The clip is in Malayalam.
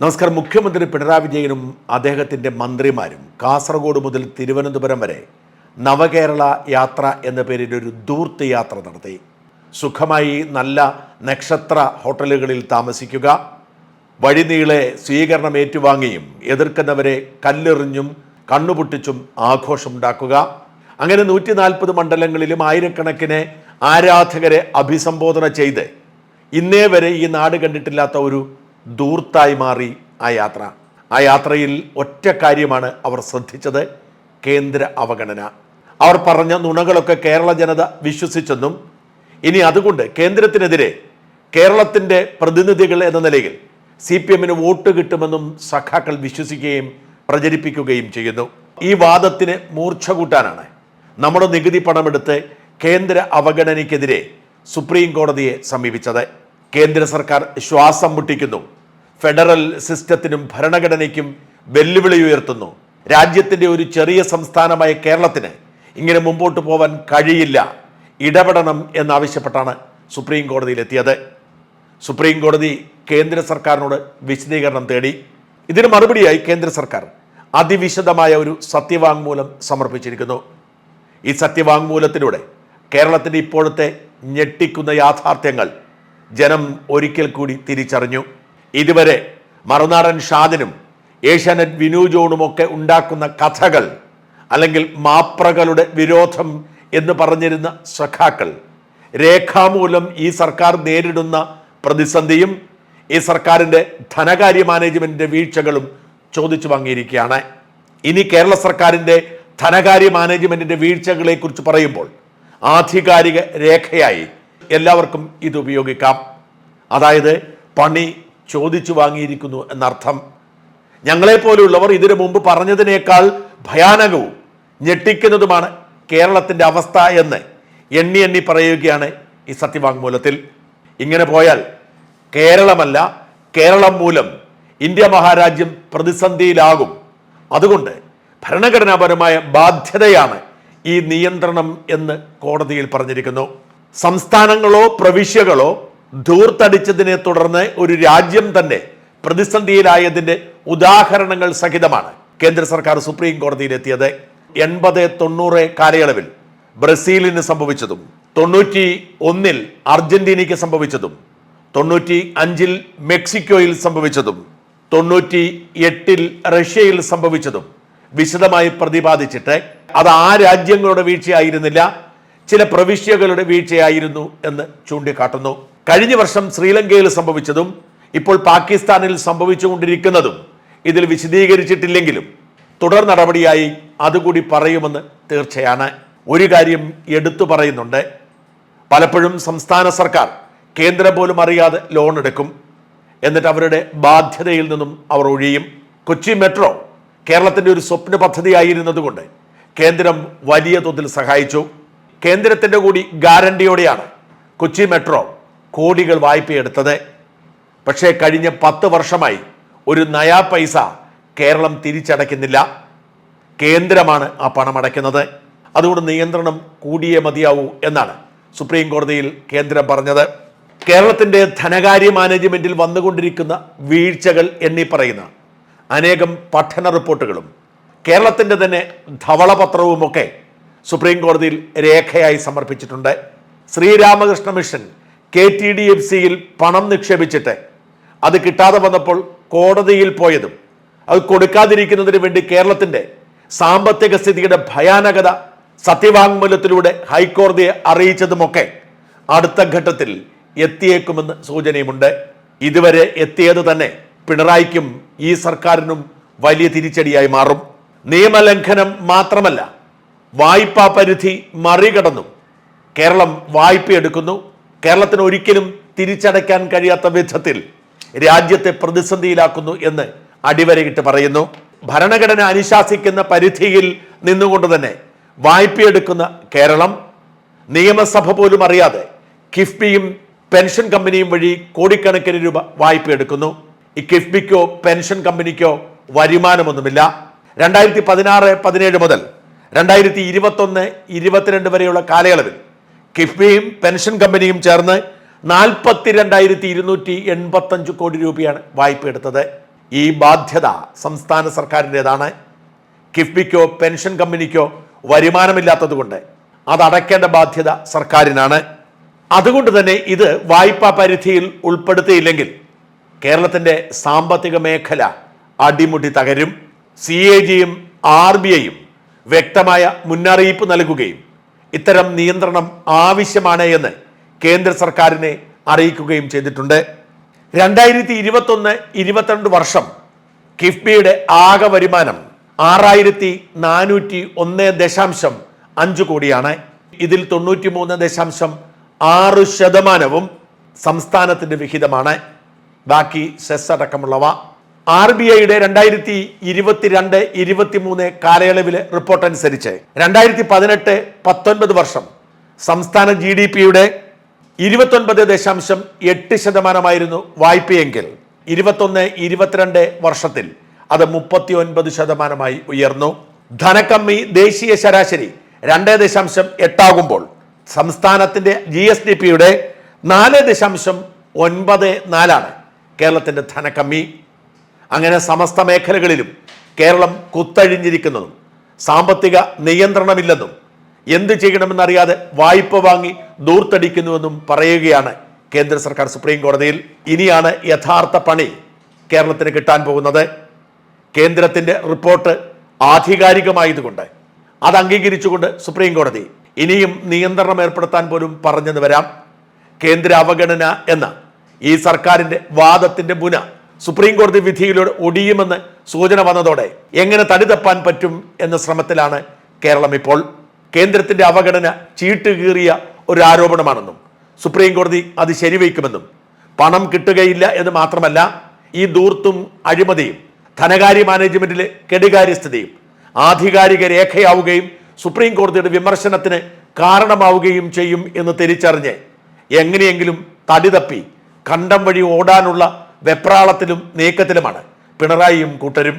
നമസ്കാരം. മുഖ്യമന്ത്രി പിണറായി വിജയനും അദ്ദേഹത്തിന്റെ മന്ത്രിമാരും കാസർഗോഡ് മുതൽ തിരുവനന്തപുരം വരെ നവകേരള യാത്ര എന്ന പേരിൽ ഒരു ദൂർത്ത് യാത്ര നടത്തി. സുഖമായി നല്ല നക്ഷത്ര ഹോട്ടലുകളിൽ താമസിക്കുക. വഴിനീളെ സ്വീകരണം ഏറ്റുവാങ്ങിയും എതിർക്കുന്നവരെ കല്ലെറിഞ്ഞും കണ്ണുപൊട്ടിച്ചും ആഘോഷമുണ്ടാക്കുക. അങ്ങനെ നൂറ്റി നാൽപ്പത് മണ്ഡലങ്ങളിലും ആയിരക്കണക്കിന് ആരാധകരെ അഭിസംബോധന ചെയ്ത് ഇന്നേ വരെ ഈ നാട് കണ്ടിട്ടില്ലാത്ത ഒരു ദൂർത്തായി മാറി ആ യാത്ര. ആ യാത്രയിൽ ഒറ്റ കാര്യമാണ് അവർ ശ്രദ്ധിച്ചത് കേന്ദ്ര അവഗണന. അവർ പറഞ്ഞ നുണകളൊക്കെ കേരള ജനത വിശ്വസിച്ചെന്നും ഇനി അതുകൊണ്ട് കേന്ദ്രത്തിനെതിരെ കേരളത്തിന്റെ പ്രതിനിധികൾ എന്ന നിലയിൽ സി പി എമ്മിന് വോട്ട് കിട്ടുമെന്നും സഖാക്കൾ വിശ്വസിക്കുകയും പ്രചരിപ്പിക്കുകയും ചെയ്യുന്നു. ഈ വാദത്തിന് മൂർച്ച കൂട്ടാനാണ് നമ്മുടെ നികുതി പണമെടുത്ത് കേന്ദ്ര അവഗണനയ്ക്കെതിരെ സുപ്രീം കോടതിയെ സമീപിച്ചത്. കേന്ദ്ര സർക്കാർ ശ്വാസം മുട്ടിക്കുന്നു. ഫെഡറൽ സിസ്റ്റത്തിനും ഭരണഘടനയ്ക്കും വെല്ലുവിളി ഉയർത്തുന്നു. രാജ്യത്തിന്റെ ഒരു ചെറിയ സംസ്ഥാനമായ കേരളത്തിന് ഇങ്ങനെ മുമ്പോട്ട് പോവാൻ കഴിയില്ല. ഇടപെടണം എന്നാവശ്യപ്പെട്ടാണ് സുപ്രീം കോടതിയിലെത്തിയത്. സുപ്രീം കോടതി കേന്ദ്ര സർക്കാരിനോട് വിശദീകരണം തേടി. ഇതിന് മറുപടിയായി കേന്ദ്ര സർക്കാർ അതിവിശദമായ ഒരു സത്യവാങ്മൂലം സമർപ്പിച്ചിരിക്കുന്നു. ഈ സത്യവാങ്മൂലത്തിലൂടെ കേരളത്തിന്റെ ഇപ്പോഴത്തെ ഞെട്ടിക്കുന്ന യാഥാർത്ഥ്യങ്ങൾ ജനം ഒരിക്കൽ കൂടി തിരിച്ചറിഞ്ഞു. ഇതുവരെ മറുനാടൻ ഷാദിനും ഏഷ്യാനെറ്റ് വിനു ജോണുമൊക്കെ ഉണ്ടാക്കുന്ന കഥകൾ അല്ലെങ്കിൽ മാപ്രകളുടെ വിരോധം എന്ന് പറഞ്ഞിരുന്ന സഖാക്കൾ രേഖാമൂലം ഈ സർക്കാർ നേരിടുന്ന പ്രതിസന്ധിയും ഈ സർക്കാരിന്റെ ധനകാര്യ മാനേജ്മെന്റിന്റെ വീഴ്ചകളും ചോദിച്ചു വാങ്ങിയിരിക്കുകയാണ്. ഇനി കേരള സർക്കാരിന്റെ ധനകാര്യ മാനേജ്മെന്റിന്റെ വീഴ്ചകളെക്കുറിച്ച് പറയുമ്പോൾ ആധികാരിക രേഖയായി എല്ലാവർക്കും ഇത് ഉപയോഗിക്കാം. അതായത് പണി ചോദിച്ചു വാങ്ങിയിരിക്കുന്നു എന്നർത്ഥം. ഞങ്ങളെപ്പോലുള്ളവർ ഇതിനു മുമ്പ് പറഞ്ഞതിനേക്കാൾ ഭയാനകവും ഞെട്ടിക്കുന്നതുമാണ് കേരളത്തിന്റെ അവസ്ഥ എന്ന് എണ്ണി എണ്ണി പറയുകയാണ് ഈ സത്യവാങ്മൂലത്തിൽ. ഇങ്ങനെ പോയാൽ കേരളമല്ല കേരളം മൂലം ഇന്ത്യ മഹാരാജ്യം പ്രതിസന്ധിയിലാകും. അതുകൊണ്ട് ഭരണഘടനാപരമായ ബാധ്യതയാണ് ഈ നിയന്ത്രണം എന്ന് കോടതിയിൽ പറഞ്ഞിരിക്കുന്നു. സംസ്ഥാനങ്ങളോ പ്രവിശ്യകളോ ധൂർത്തടിച്ചതിനെ തുടർന്ന് ഒരു രാജ്യം തന്നെ പ്രതിസന്ധിയിലായതിന്റെ ഉദാഹരണങ്ങൾ സഹിതമാണ് കേന്ദ്ര സർക്കാർ സുപ്രീം കോടതിയിലെത്തിയത് എൺപത് തൊണ്ണൂറ് കാലയളവിൽ ബ്രസീലിന് സംഭവിച്ചതും തൊണ്ണൂറ്റി ഒന്നിൽ അർജന്റീനയ്ക്ക് സംഭവിച്ചതും തൊണ്ണൂറ്റി അഞ്ചിൽ മെക്സിക്കോയിൽ സംഭവിച്ചതും തൊണ്ണൂറ്റി എട്ടിൽ റഷ്യയിൽ സംഭവിച്ചതും വിശദമായി പ്രതിപാദിച്ചിട്ട് അത് ആ രാജ്യങ്ങളുടെ വീഴ്ചയായിരുന്നില്ല ചില പ്രവിശ്യകളുടെ വീഴ്ചയായിരുന്നു എന്ന് ചൂണ്ടിക്കാട്ടുന്നു. കഴിഞ്ഞ വർഷം ശ്രീലങ്കയിൽ സംഭവിച്ചതും ഇപ്പോൾ പാകിസ്ഥാനിൽ സംഭവിച്ചുകൊണ്ടിരിക്കുന്നതും ഇതിൽ വിശദീകരിച്ചിട്ടില്ലെങ്കിലും തുടർ നടപടിയായി അതുകൂടി പറയുമെന്ന് തീർച്ചയാണ്. ഒരു കാര്യം എടുത്തു പറയുന്നുണ്ട്. പലപ്പോഴും സംസ്ഥാന സർക്കാർ കേന്ദ്രം പോലും അറിയാതെ ലോൺ എടുക്കും. എന്നിട്ട് അവരുടെ ബാധ്യതയിൽ നിന്നും അവർ ഒഴിയും. കൊച്ചി മെട്രോ കേരളത്തിന്റെ ഒരു സ്വപ്ന പദ്ധതിയായിരുന്നതുകൊണ്ട് കേന്ദ്രം വലിയ തോതിൽ സഹായിച്ചു. കേന്ദ്രത്തിന്റെ കൂടി ഗ്യാരണ്ടിയോടെയാണ് കൊച്ചി മെട്രോ കോടികൾ വായ്പയെടുത്തത്. പക്ഷേ കഴിഞ്ഞ പത്ത് വർഷമായി ഒരു നയാ പൈസ കേരളം തിരിച്ചടയ്ക്കുന്നില്ല. കേന്ദ്രമാണ് ആ പണം അടയ്ക്കുന്നത്. അതുകൊണ്ട് നിയന്ത്രണം കൂടിയേ മതിയാവൂ എന്നാണ് സുപ്രീം കോടതിയിൽ കേന്ദ്രം പറഞ്ഞത്. കേരളത്തിന്റെ ധനകാര്യ മാനേജ്മെന്റിൽ വന്നുകൊണ്ടിരിക്കുന്ന വീഴ്ചകൾ എന്നീ പറയുന്ന അനേകം പഠന റിപ്പോർട്ടുകളും കേരളത്തിന്റെ തന്നെ ധവളപത്രവുമൊക്കെ സുപ്രീം കോടതിയിൽ രേഖയായി സമർപ്പിച്ചിട്ടുണ്ട്. Sreeramakrishna mission K T D F സിയിൽ പണം നിക്ഷേപിച്ചിട്ട് അത് കിട്ടാതെ വന്നപ്പോൾ കോടതിയിൽ പോയതും അത് കൊടുക്കാതിരിക്കുന്നതിന് വേണ്ടി കേരളത്തിന്റെ സാമ്പത്തിക സ്ഥിതിയുടെ ഭയാനകത സത്യവാങ്മൂലത്തിലൂടെ ഹൈക്കോടതിയെ അറിയിച്ചതുമൊക്കെ അടുത്ത ഘട്ടത്തിൽ എത്തിയേക്കുമെന്ന് സൂചനയുമുണ്ട്. ഇതുവരെ എത്തിയത് തന്നെ പിണറായിക്കും ഈ സർക്കാരിനും വലിയ തിരിച്ചടിയായി മാറും. നിയമലംഘനം മാത്രമല്ല വായ്പാ പരിധി മറികടന്നു. കേരളം വായ്പ എടുക്കുന്നു കേരളത്തിന് ഒരിക്കലും തിരിച്ചടയ്ക്കാൻ കഴിയാത്ത വിധത്തിൽ രാജ്യത്തെ പ്രതിസന്ധിയിലാക്കുന്നു എന്ന് അടിവരയിട്ട് പറയുന്നു. ഭരണഘടന അനുശാസിക്കുന്ന പരിധിയിൽ നിന്നുകൊണ്ട് തന്നെ വായ്പയെടുക്കുന്ന കേരളം നിയമസഭ പോലും അറിയാതെ കിഫ്ബിയും പെൻഷൻ കമ്പനിയും വഴി കോടിക്കണക്കിന് രൂപ വായ്പയെടുക്കുന്നു. ഈ കിഫ്ബിക്കോ പെൻഷൻ കമ്പനിക്കോ വരുമാനമൊന്നുമില്ല. രണ്ടായിരത്തി പതിനാറ് പതിനേഴ് മുതൽ രണ്ടായിരത്തി ഇരുപത്തൊന്ന് ഇരുപത്തിരണ്ട് വരെയുള്ള കാലയളവിൽ കിഫ്ബിയും പെൻഷൻ കമ്പനിയും ചേർന്ന് നാൽപ്പത്തി രണ്ടായിരത്തി ഇരുന്നൂറ്റി എൺപത്തഞ്ച് കോടി രൂപയാണ് വായ്പ എടുത്തത്. ഈ ബാധ്യത സംസ്ഥാന സർക്കാരിന്റെതാണ്. കിഫ്ബിക്കോ പെൻഷൻ കമ്പനിക്കോ വരുമാനമില്ലാത്തതുകൊണ്ട് അതടയ്ക്കേണ്ട ബാധ്യത സർക്കാരിനാണ്. അതുകൊണ്ട് തന്നെ ഇത് വായ്പാ പരിധിയിൽ ഉൾപ്പെടുത്തിയില്ലെങ്കിൽ കേരളത്തിന്റെ സാമ്പത്തിക മേഖല അടിമുടി തകരും. സി എ ജിയും ആർ ബി ഐയും വ്യക്തമായ മുന്നറിയിപ്പ് നൽകുകയും ഇത്തരം നിയന്ത്രണം ആവശ്യമാണ് എന്ന് കേന്ദ്ര സർക്കാരിനെ അറിയിക്കുകയും ചെയ്തിട്ടുണ്ട്. രണ്ടായിരത്തി ഇരുപത്തൊന്ന് ഇരുപത്തിരണ്ട് വർഷം കിഫ്ബിയുടെ ആകെ വരുമാനം ആറായിരത്തി നാനൂറ്റി ഒന്ന് ദശാംശം അഞ്ച് കോടിയാണ്. ഇതിൽ തൊണ്ണൂറ്റി മൂന്ന് ദശാംശം ആറ് ശതമാനവും സംസ്ഥാനത്തിന്റെ വിഹിതമാണ്. ബാക്കി സെസ് അടക്കമുള്ളവ ആർ ബി ഐയുടെ രണ്ടായിരത്തി ഇരുപത്തിരണ്ട് ഇരുപത്തിമൂന്ന് കാലയളവിലെ റിപ്പോർട്ട് അനുസരിച്ച് രണ്ടായിരത്തി പതിനെട്ട് പത്തൊൻപത് വർഷം സംസ്ഥാന ജി ഡി പിയുടെ ഇരുപത്തൊൻപത് ദശാംശം എട്ട് ശതമാനമായിരുന്നു വായ്പയെങ്കിൽ ഇരുപത്തൊന്ന് ഇരുപത്തിരണ്ട് വർഷത്തിൽ അത് മുപ്പത്തി ഒൻപത് ശതമാനമായി ഉയർന്നു. ധനക്കമ്മി ദേശീയ ശരാശരി രണ്ട് ദശാംശം എട്ടാകുമ്പോൾ സംസ്ഥാനത്തിന്റെ ജി എസ് ഡി പിയുടെ നാല് ദശാംശം ഒൻപത് നാലാണ് കേരളത്തിന്റെ ധനക്കമ്മി. അങ്ങനെ സമസ്ത മേഖലകളിലും കേരളം കുത്തഴിഞ്ഞിരിക്കുന്നതും സാമ്പത്തിക നിയന്ത്രണമില്ലെന്നും എന്ത് ചെയ്യണമെന്നറിയാതെ വായ്പ വാങ്ങി ദൂർത്തടിക്കുന്നുവെന്നും പറയുകയാണ് കേന്ദ്ര സർക്കാർ സുപ്രീം കോടതിയിൽ. ഇനിയാണ് യഥാർത്ഥ പണി കേരളത്തിന് കിട്ടാൻ പോകുന്നത്. കേന്ദ്രത്തിന്റെ റിപ്പോർട്ട് ആധികാരികമായതുകൊണ്ട് അത് അംഗീകരിച്ചുകൊണ്ട് സുപ്രീം കോടതി ഇനിയും നിയന്ത്രണം ഏർപ്പെടുത്താൻ പോലും പറഞ്ഞെന്ന് വരാം. കേന്ദ്ര അവഗണന എന്ന ഈ സർക്കാരിന്റെ വാദത്തിന്റെ മുന സുപ്രീം കോടതി വിധിയിലൂടെ ഒടിയുമെന്ന് സൂചന വന്നതോടെ എങ്ങനെ തടിതപ്പാൻ പറ്റും എന്ന ശ്രമത്തിലാണ് കേരളം ഇപ്പോൾ. കേന്ദ്രത്തിന്റെ അവഗണന ചീട്ടുകീറിയ ഒരു ആരോപണമാണെന്നും സുപ്രീം കോടതി അത് ശരിവയ്ക്കുമെന്നും പണം കിട്ടുകയില്ല എന്ന് മാത്രമല്ല ഈ ദൂർത്തും അഴിമതിയും ധനകാര്യ മാനേജ്മെന്റിലെ കെടുകാര്യസ്ഥതയും ആധികാരിക രേഖയാവുകയും സുപ്രീം കോടതിയുടെ വിമർശനത്തിന് കാരണമാവുകയും ചെയ്യും എന്ന് തിരിച്ചറിഞ്ഞ് എങ്ങനെയെങ്കിലും തടിതപ്പി കണ്ടം വഴി ഓടാനുള്ള വെപ്രാളത്തിലും നീക്കത്തിലുമാണ്. പിണറായിയും കൂട്ടരും